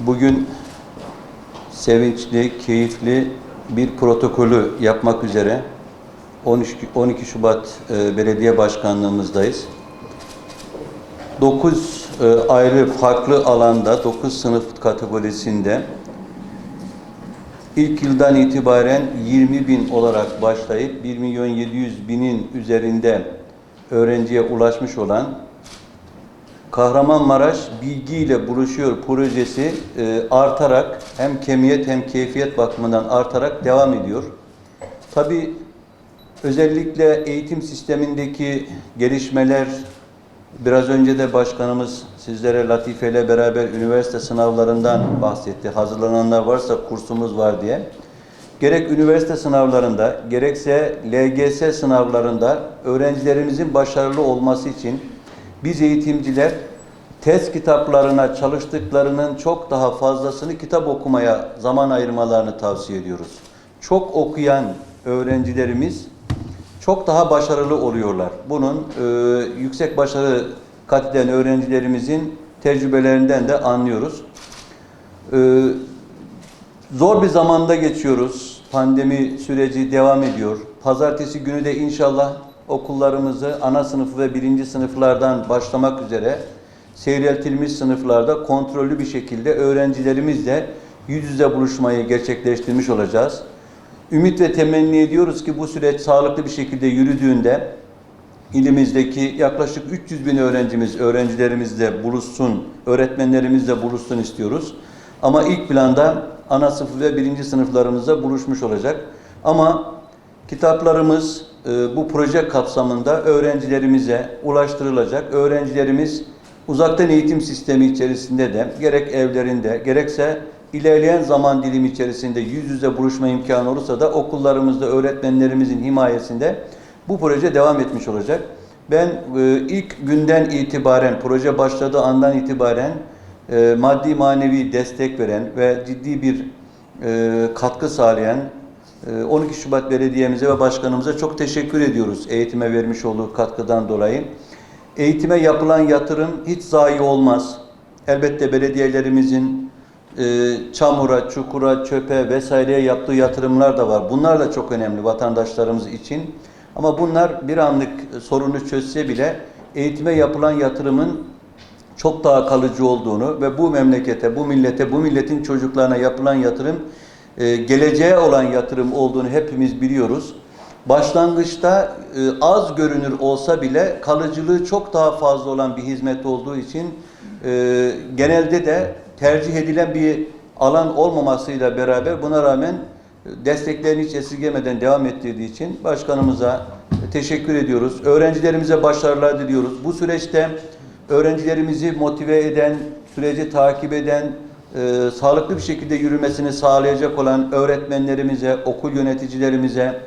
Bugün sevinçli, keyifli bir protokolü yapmak üzere 13 12 Şubat e, Belediye Başkanlığımızdayız. 9 ayrı farklı alanda 9 sınıf kategorisinde ilk yıldan itibaren 20 bin olarak başlayıp 1 milyon 700 binin üzerinde öğrenciye ulaşmış olan Kahramanmaraş bilgiyle buluşuyor projesi e, artarak hem kemiyet hem keyfiyet bakımından artarak devam ediyor. Tabii özellikle eğitim sistemindeki gelişmeler biraz önce de başkanımız sizlere Latife ile beraber üniversite sınavlarından bahsetti. Hazırlananlar varsa kursumuz var diye. Gerek üniversite sınavlarında gerekse LGS sınavlarında öğrencilerimizin başarılı olması için biz eğitimciler test kitaplarına çalıştıklarının çok daha fazlasını kitap okumaya zaman ayırmalarını tavsiye ediyoruz. Çok okuyan öğrencilerimiz çok daha başarılı oluyorlar. Bunun e, yüksek başarı kat eden öğrencilerimizin tecrübelerinden de anlıyoruz. E, zor bir zamanda geçiyoruz. Pandemi süreci devam ediyor. Pazartesi günü de inşallah okullarımızı ana sınıfı ve birinci sınıflardan başlamak üzere seyreltilmiş sınıflarda kontrollü bir şekilde öğrencilerimizle yüz yüze buluşmayı gerçekleştirmiş olacağız. Ümit ve temenni ediyoruz ki bu süreç sağlıklı bir şekilde yürüdüğünde ilimizdeki yaklaşık 300 bin öğrencimiz, öğrencilerimizle buluşsun, öğretmenlerimizle buluşsun istiyoruz. Ama ilk planda ana sınıf ve birinci sınıflarımızla buluşmuş olacak. Ama kitaplarımız e, bu proje kapsamında öğrencilerimize ulaştırılacak. Öğrencilerimiz uzaktan eğitim sistemi içerisinde de gerek evlerinde gerekse ilerleyen zaman dilimi içerisinde yüz yüze buluşma imkanı olursa da okullarımızda öğretmenlerimizin himayesinde bu proje devam etmiş olacak. Ben e, ilk günden itibaren, proje başladığı andan itibaren e, maddi manevi destek veren ve ciddi bir e, katkı sağlayan e, 12 Şubat Belediye'mize ve başkanımıza çok teşekkür ediyoruz eğitime vermiş olduğu katkıdan dolayı. Eğitime yapılan yatırım hiç zayi olmaz. Elbette belediyelerimizin e, çamura, çukura, çöpe vesaireye yaptığı yatırımlar da var. Bunlar da çok önemli vatandaşlarımız için. Ama bunlar bir anlık sorunu çözse bile eğitime yapılan yatırımın çok daha kalıcı olduğunu ve bu memlekete, bu millete, bu milletin çocuklarına yapılan yatırım e, geleceğe olan yatırım olduğunu hepimiz biliyoruz. Başlangıçta e, az görünür olsa bile kalıcılığı çok daha fazla olan bir hizmet olduğu için e, genelde de tercih edilen bir alan olmamasıyla beraber buna rağmen desteklerini hiç esirgemeden devam ettirdiği için başkanımıza teşekkür ediyoruz. Öğrencilerimize başarılar diliyoruz. Bu süreçte öğrencilerimizi motive eden, süreci takip eden, e, sağlıklı bir şekilde yürümesini sağlayacak olan öğretmenlerimize, okul yöneticilerimize,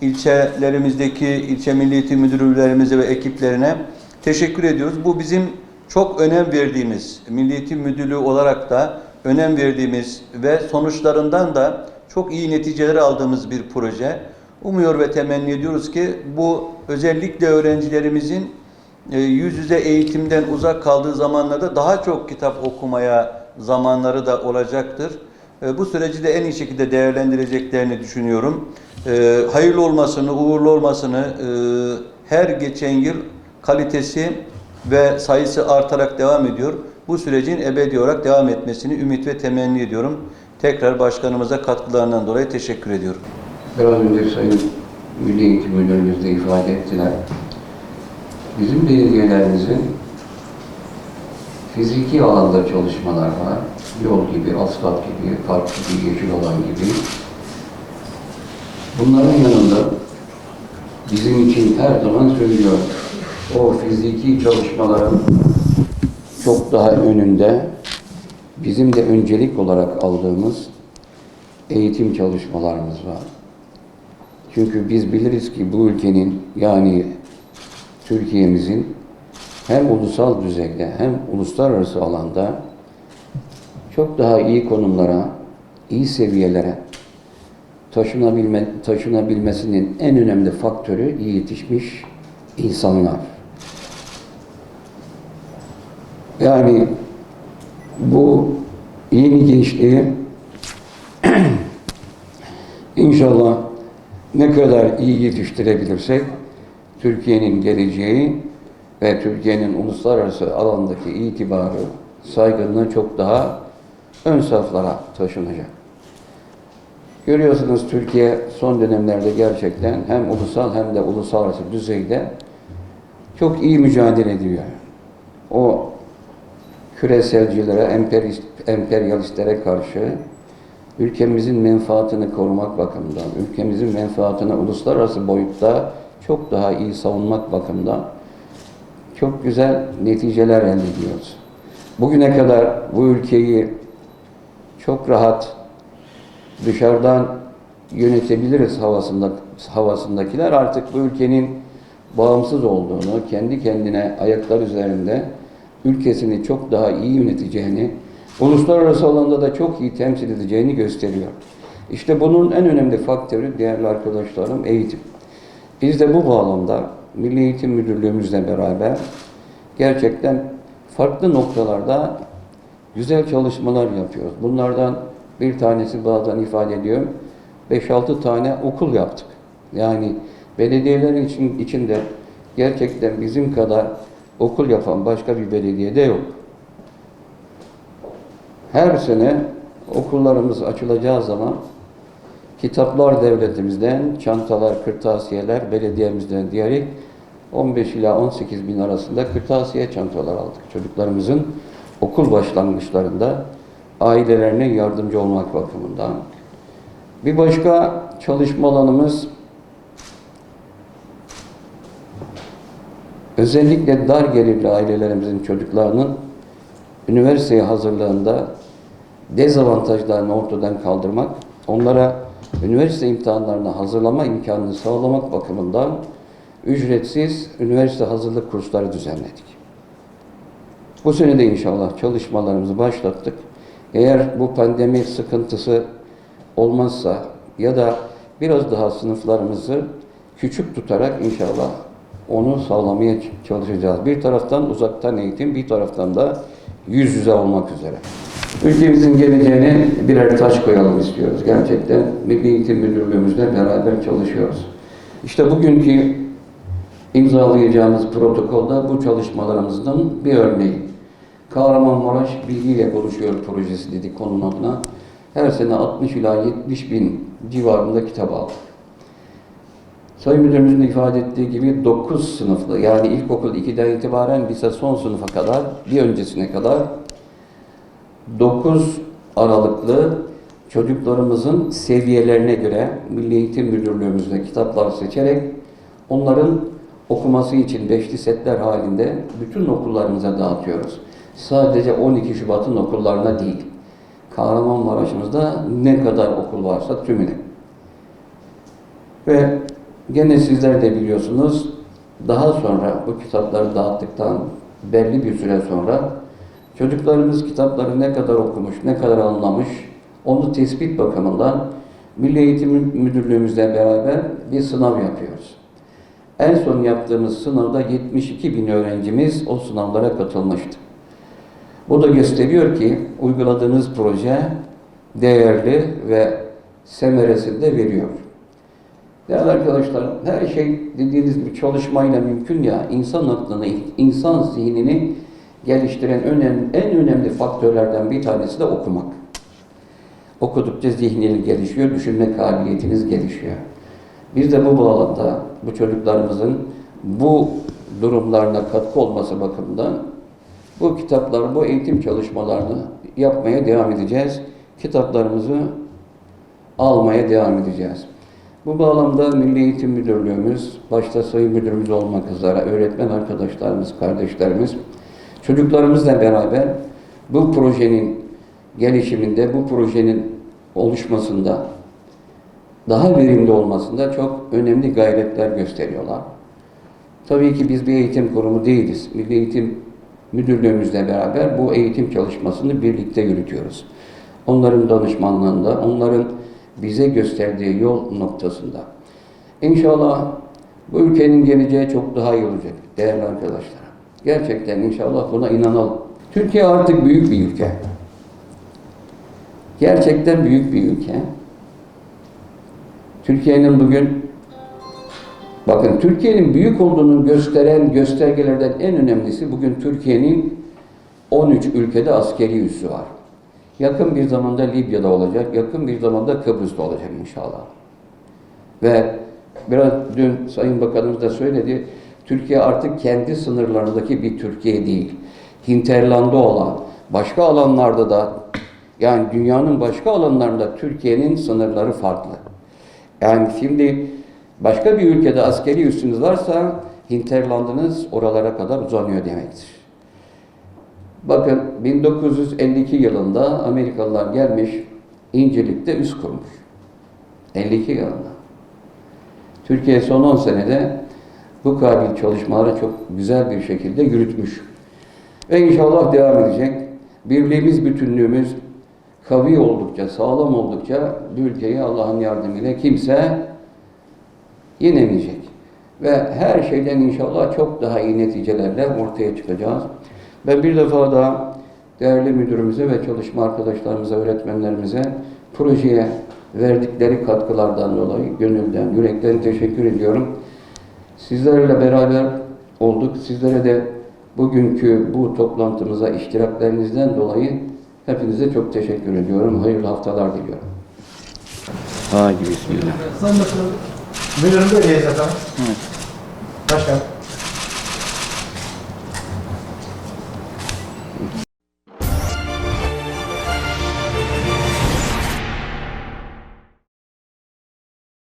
ilçelerimizdeki ilçe milli eğitim müdürlerimize ve ekiplerine teşekkür ediyoruz. Bu bizim çok önem verdiğimiz, Milli Eğitim Müdürlüğü olarak da önem verdiğimiz ve sonuçlarından da çok iyi neticeler aldığımız bir proje. Umuyor ve temenni ediyoruz ki bu özellikle öğrencilerimizin e, yüz yüze eğitimden uzak kaldığı zamanlarda daha çok kitap okumaya zamanları da olacaktır. E, Bu süreci de en iyi şekilde değerlendireceklerini düşünüyorum. E, Hayırlı olmasını, uğurlu olmasını her geçen yıl kalitesi ve sayısı artarak devam ediyor. Bu sürecin ebedi olarak devam etmesini ümit ve temenni ediyorum. Tekrar başkanımıza katkılarından dolayı teşekkür ediyorum. Biraz önce Sayın Milli Eğitim Müdürümüz de ifade ettiler. Bizim belediyelerimizin fiziki alanda çalışmalar var. Yol gibi, asfalt gibi, park gibi, yeşil alan gibi. Bunların yanında bizim için her zaman söylüyor. O fiziki çalışmaların çok daha önünde bizim de öncelik olarak aldığımız eğitim çalışmalarımız var. Çünkü biz biliriz ki bu ülkenin yani Türkiye'mizin hem ulusal düzeyde hem uluslararası alanda çok daha iyi konumlara, iyi seviyelere taşınabilme, taşınabilmesinin en önemli faktörü iyi yetişmiş insanlar. Yani bu yeni gençliği inşallah ne kadar iyi yetiştirebilirsek Türkiye'nin geleceği ve Türkiye'nin uluslararası alandaki itibarı, saygınlığı çok daha ön saflara taşınacak. Görüyorsunuz Türkiye son dönemlerde gerçekten hem ulusal hem de uluslararası düzeyde çok iyi mücadele ediyor. O küreselcilere, emperyalist, emperyalistlere karşı ülkemizin menfaatini korumak bakımından, ülkemizin menfaatini uluslararası boyutta çok daha iyi savunmak bakımından çok güzel neticeler elde ediyoruz. Bugüne kadar bu ülkeyi çok rahat dışarıdan yönetebiliriz havasında havasındakiler artık bu ülkenin bağımsız olduğunu, kendi kendine ayaklar üzerinde ülkesini çok daha iyi yöneteceğini, uluslararası alanda da çok iyi temsil edeceğini gösteriyor. İşte bunun en önemli faktörü değerli arkadaşlarım eğitim. Biz de bu bağlamda Milli Eğitim Müdürlüğümüzle beraber gerçekten farklı noktalarda güzel çalışmalar yapıyoruz. Bunlardan bir tanesi bazen ifade ediyorum. 5-6 tane okul yaptık. Yani belediyelerin için, içinde gerçekten bizim kadar okul yapan başka bir belediyede yok. Her sene okullarımız açılacağı zaman kitaplar devletimizden, çantalar, kırtasiyeler belediyemizden diyerek 15 ila 18 bin arasında kırtasiye çantalar aldık. Çocuklarımızın okul başlangıçlarında ailelerine yardımcı olmak bakımından. Bir başka çalışma alanımız özellikle dar gelirli ailelerimizin çocuklarının üniversiteye hazırlığında dezavantajlarını ortadan kaldırmak, onlara üniversite imtihanlarına hazırlama imkanını sağlamak bakımından ücretsiz üniversite hazırlık kursları düzenledik. Bu sene de inşallah çalışmalarımızı başlattık. Eğer bu pandemi sıkıntısı olmazsa ya da biraz daha sınıflarımızı küçük tutarak inşallah onu sağlamaya çalışacağız. Bir taraftan uzaktan eğitim, bir taraftan da yüz yüze olmak üzere. Ülkemizin geleceğine birer taş koyalım istiyoruz. Gerçekten Milli Eğitim Müdürlüğümüzle beraber çalışıyoruz. İşte bugünkü imzalayacağımız protokolda bu çalışmalarımızdan bir örneği. Kahramanmaraş Bilgiyle Buluşuyor projesi dedik konunun adına. Her sene 60 ila 70 bin civarında kitap aldık. Sayın Müdürümüzün ifade ettiği gibi 9 sınıflı yani ilkokul 2'den itibaren lise son sınıfa kadar bir öncesine kadar 9 aralıklı çocuklarımızın seviyelerine göre Milli Eğitim Müdürlüğümüzde kitaplar seçerek onların okuması için beşli setler halinde bütün okullarımıza dağıtıyoruz. Sadece 12 Şubat'ın okullarına değil. Kahramanmaraş'ımızda ne kadar okul varsa tümüne. Ve gene sizler de biliyorsunuz daha sonra bu kitapları dağıttıktan belli bir süre sonra çocuklarımız kitapları ne kadar okumuş, ne kadar anlamış onu tespit bakımından Milli Eğitim Müdürlüğümüzle beraber bir sınav yapıyoruz. En son yaptığımız sınavda 72 bin öğrencimiz o sınavlara katılmıştı. Bu da gösteriyor ki uyguladığınız proje değerli ve semeresini de veriyor. Değerli arkadaşlar, her şey dediğiniz gibi çalışmayla mümkün ya, insan aklını, insan zihnini geliştiren önemli, en önemli faktörlerden bir tanesi de okumak. Okudukça zihniniz gelişiyor, düşünme kabiliyetiniz gelişiyor. Biz de bu bağlamda bu çocuklarımızın bu durumlarına katkı olması bakımından bu kitaplar, bu eğitim çalışmalarını yapmaya devam edeceğiz. Kitaplarımızı almaya devam edeceğiz. Bu bağlamda Milli Eğitim Müdürlüğümüz, başta Sayın Müdürümüz olmak üzere öğretmen arkadaşlarımız, kardeşlerimiz, çocuklarımızla beraber bu projenin gelişiminde, bu projenin oluşmasında, daha verimli olmasında çok önemli gayretler gösteriyorlar. Tabii ki biz bir eğitim kurumu değiliz. Milli Eğitim Müdürlüğümüzle beraber bu eğitim çalışmasını birlikte yürütüyoruz. Onların danışmanlığında, onların bize gösterdiği yol noktasında. İnşallah bu ülkenin geleceği çok daha iyi olacak değerli arkadaşlar. Gerçekten inşallah buna inanalım. Türkiye artık büyük bir ülke. Gerçekten büyük bir ülke. Türkiye'nin bugün bakın Türkiye'nin büyük olduğunu gösteren göstergelerden en önemlisi bugün Türkiye'nin 13 ülkede askeri üssü var. Yakın bir zamanda Libya'da olacak, yakın bir zamanda Kıbrıs'ta olacak inşallah. Ve biraz dün Sayın Bakanımız da söyledi, Türkiye artık kendi sınırlarındaki bir Türkiye değil. Hinterland'da olan, başka alanlarda da, yani dünyanın başka alanlarında Türkiye'nin sınırları farklı. Yani şimdi başka bir ülkede askeri üssünüz varsa hinterlandınız oralara kadar uzanıyor demektir. Bakın 1952 yılında Amerikalılar gelmiş İncirlik'te üs kurmuş. 52 yılında. Türkiye son 10 senede bu kabil çalışmaları çok güzel bir şekilde yürütmüş. Ve inşallah devam edecek. Birliğimiz, bütünlüğümüz kavi oldukça, sağlam oldukça bu ülkeyi Allah'ın yardımıyla kimse yenemeyecek. Ve her şeyden inşallah çok daha iyi neticelerle ortaya çıkacağız. Ben bir defa daha değerli müdürümüze ve çalışma arkadaşlarımıza, öğretmenlerimize projeye verdikleri katkılardan dolayı gönülden, yürekten teşekkür ediyorum. Sizlerle beraber olduk. Sizlere de bugünkü bu toplantımıza iştiraklerinizden dolayı hepinize çok teşekkür ediyorum. Hayırlı haftalar diliyorum. Hadi bismillah. Sayın Bakanım, müdürüm efendim. Evet.